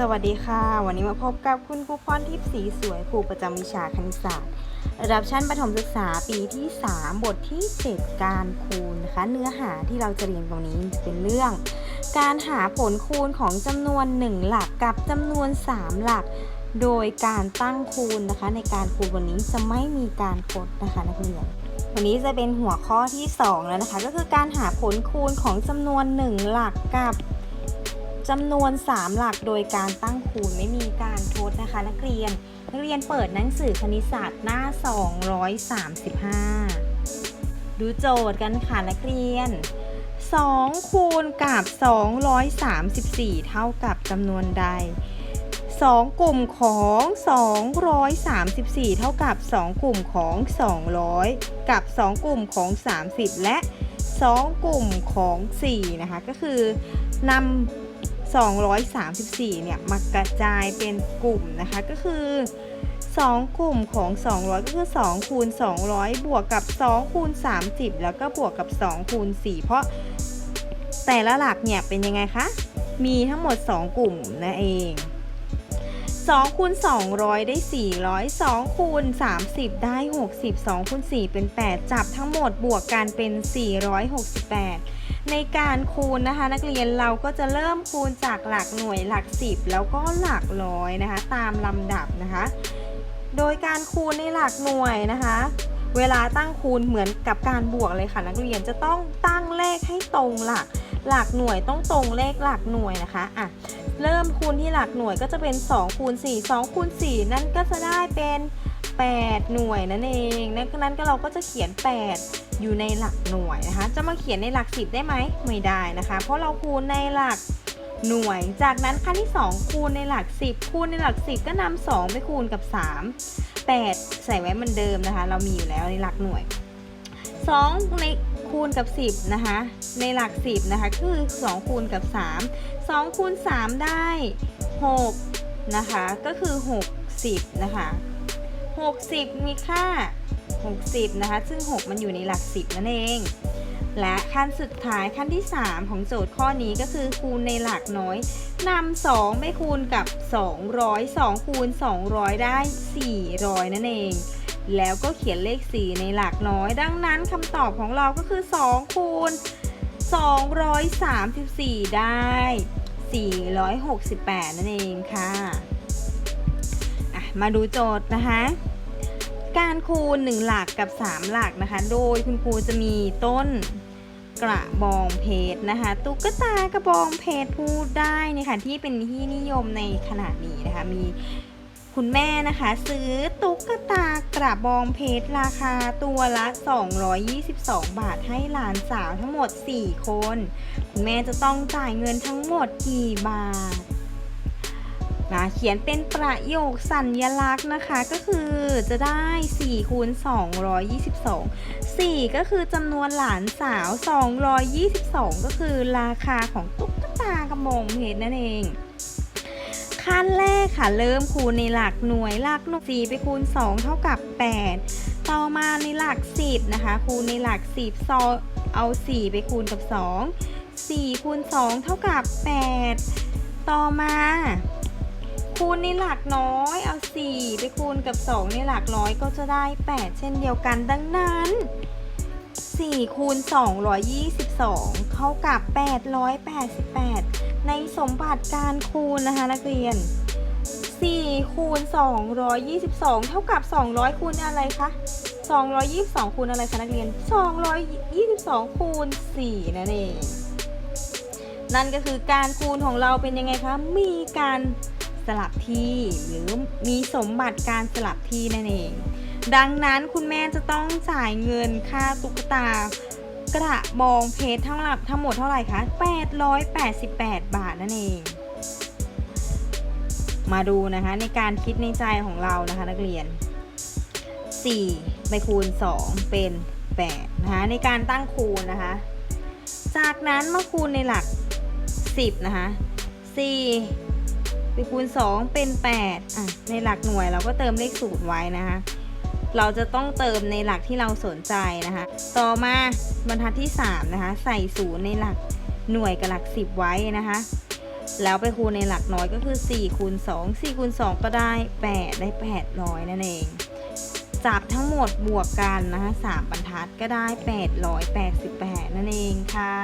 สวัสดีค่ะ วันนี้มาพบกับคุณครูพรทิพย์สีสวยครูประจำวิชาคณิตศาสตร์ ระดับชั้นประถมศึกษาปีที่ 3 บทที่ 7 การคูณนะคะเนื้อหาที่เราจะเรียนตรงนี้จะเป็นเรื่อง การหาผลคูณของจำนวน 1 หลักกับจำนวน 3 หลัก โดยการตั้งคูณนะคะ ในการคูณวันนี้จะไม่มีการคดนะคะนักเรียนวันนี้จะเป็นหัวข้อที่ 2 แล้วนะคะ ก็คือการหาผลคูณของจำนวน 1 หลักกับ จำนวน 3 หลักโดยการตั้งคูณไม่มีการทดนะคะ นักเรียน นักเรียนเปิดหนังสือคณิตศาสตร์หน้า 235 ดูโจทย์กันค่ะ นักเรียน 2 คูณกับ 234 เท่ากับจำนวนใด 2 กลุ่มของ 234 เท่ากับ 2 กลุ่มของ 200 กับ 2 กลุ่มของ 30 และ 2 กลุ่มของ 4 นะคะ ก็คือนำ 234 เนี่ย มากระจายเป็นกลุ่มนะคะ ก็คือ 2 กลุ่มของ 200 ก็คือ 2 คูณ 200 บวกกับ 2 คูณ 30 แล้วก็บวกกับ 2 คูณ 4 เพราะแต่ละหลักเนี่ยเป็นยังไงคะ มีทั้งหมด 2 กลุ่มนั่นเอง2คูณ200 ได้ 400 2คูณ30 ได้ 60 2คูณ4เป็น 8 จับทั้งหมดบวกกันเป็น 468 ในการคูณนะคะ นักเรียนเราก็จะเริ่มคูณจากหลักหน่วยหลัก 10 แล้วก็หลักร้อยนะคะ ตามลำดับนะคะ โดยการคูณในหลักหน่วยนะคะ เวลาตั้งคูณเหมือนกับการบวกเลยค่ะ นักเรียนจะต้องตั้งเลขให้ตรงหลัก หลักหน่วยต้องตรงเลขหลักหน่วยนะคะอะเริ่มคูณที่หลักหน่วยก็จะเป็น2คูณ4 2คูณ4นั่นก็จะได้เป็น 8 หน่วยนั่นเอง นั้นนั้นก็เราก็จะเขียน 8 อยู่ในหลักหน่วยนะคะ จะมาเขียนในหลัก10ได้ไหมไม่ได้นะคะ เพราะเราคูณในหลักหน่วย จากนั้นขั้นที่ 2 คูณในหลัก 10 คูณในหลัก 10 ก็นำ2ไปคูณกับ 3 8 ใส่ไว้เหมือนเดิมนะคะ เรามีอยู่แล้วในหลักหน่วย 2 ในคูณกับ 10 นะคะ ในหลัก 10 นะคะคือ 2 คูณกับ 3 2 คูณ 3 ได้ 6 นะคะ ก็คือ 60 นะคะ 60 มีค่า 60 นะคะ ซึ่ง 6 มันอยู่ในหลัก 10 นั่นเอง และขั้นสุดท้ายขั้นที่ 3 ของโจทย์ข้อนี้ก็คือคูณในหลักน้อยนำ2ไปคูณกับ 200 2 คูณ 200 ได้ 400 นั่นเอง แล้วก็เขียนเลข 4 ในหลักน้อย ดังนั้นคำตอบของเราก็คือ 2 คูณ 234 ได้ 468 นั่นเองค่ะอะมาดูโจทย์นะคะ การคูณ 1 หลักกับ 3 หลักนะคะ โดยคุณครูจะมีต้นกระบองเพชรนะคะตุ๊กตากระบองเพชรพูดได้นี่ค่ะที่เป็นที่นิยมในขณะนี้นะคะมีคุณแม่นะคะซื้อตุ๊กตากระบองเพชรราคาตัวละ 222 บาทให้หลานสาวทั้งหมด 4 คน คุณแม่จะต้องจ่ายเงินทั้งหมดกี่บาท นะเขียนเป็นประโยคสัญญลักษณ์นะคะก็คือจะได้4คูณ222 4 ก็คือจำนวนหลานสาว 222 ก็คือราคาของตุ๊กตากระบองเพชรนั่นเองขั้นแรกค่ะเริ่มคูณในหลักหน่วยหลักหน่วย4ไปคูณ 2 เท่ากับ 8 ต่อมาในหลัก 10 นะคะ คูณในหลัก 10ซอเอา 4 ไปคูณกับ 2 4คูณ2เท่ากับ 8 ต่อมา คูณในหลักน้อยเอา 4 ไปคูณกับ 2 ในหลักร้อยก็จะได้ 8 เช่นเดียวกันดังนั้น 4 คูณ 222 เท่ากับ 888 ในสมบัติการคูณนะคะนักเรียน 4 คูณ 222 เท่ากับ 200 คูณอะไรคะ222 คูณอะไรคะนักเรียน 222 คูณ 4 นั่นเอง นั่นก็คือการคูณของเราเป็นยังไงคะ มีการ สลับที่ หรือมีสมบัติการสลับที่นั่นเอง ดังนั้นคุณแม่จะต้องจ่ายเงินค่าตุ๊กตากระบองเพชรทั้งหลับทั้งหมดเท่าไหร่คะ 888 บาทนั่นเอง มาดูนะคะในการคิดในใจของเรานะคะนักเรียน 4 ไปคูณ 2 เป็น 8 นะคะในการตั้งคูณนะคะ จากนั้นมาคูณในหลัก 10 นะคะ 4 ไปคูณ 2 เป็น 8 อะ ในหลักหน่วยเราก็เติมเลขศูนย์ไว้นะคะ เราจะต้องเติมในหลักที่เราสนใจนะคะ ต่อมาบรรทัดที่ 3 นะคะ ใส่ศูนย์ในหลักหน่วยกับหลัก 10 ไว้นะคะ แล้วไปคูณในหลักน้อยก็คือ4คูณ2 4คูณ2ก็ได้ 8 ได้ 800 นั่นเองจับทั้งหมดบวกกันนะคะ3บรรทัดก็ได้ 888 นั่นเองค่ะ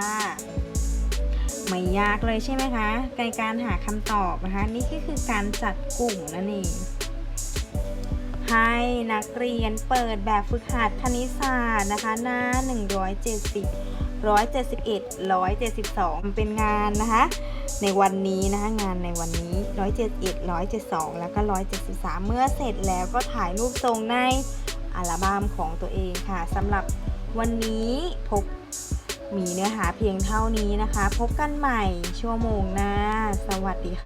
ไม่ยากเลยใช่ไหมคะในการหาคำตอบนะคะ นี่ก็คือการจัดกลุ่มนั่นเองให้นักเรียนเปิดแบบฝึกหัดคณิตศาสตร์นะคะหน้า 170 171 172 เป็นงานนะคะ ในวันนี้นะคะงานในวันนี้ 171 172 แล้วก็ 173 เมื่อเสร็จแล้วก็ถ่ายรูปทรงในอัลบั้มของตัวเองค่ะสำหรับวันนี้พบ มีเนื้อหาเพียงเท่านี้นะคะ พบกันใหม่ชั่วโมงหน้า สวัสดีค่ะ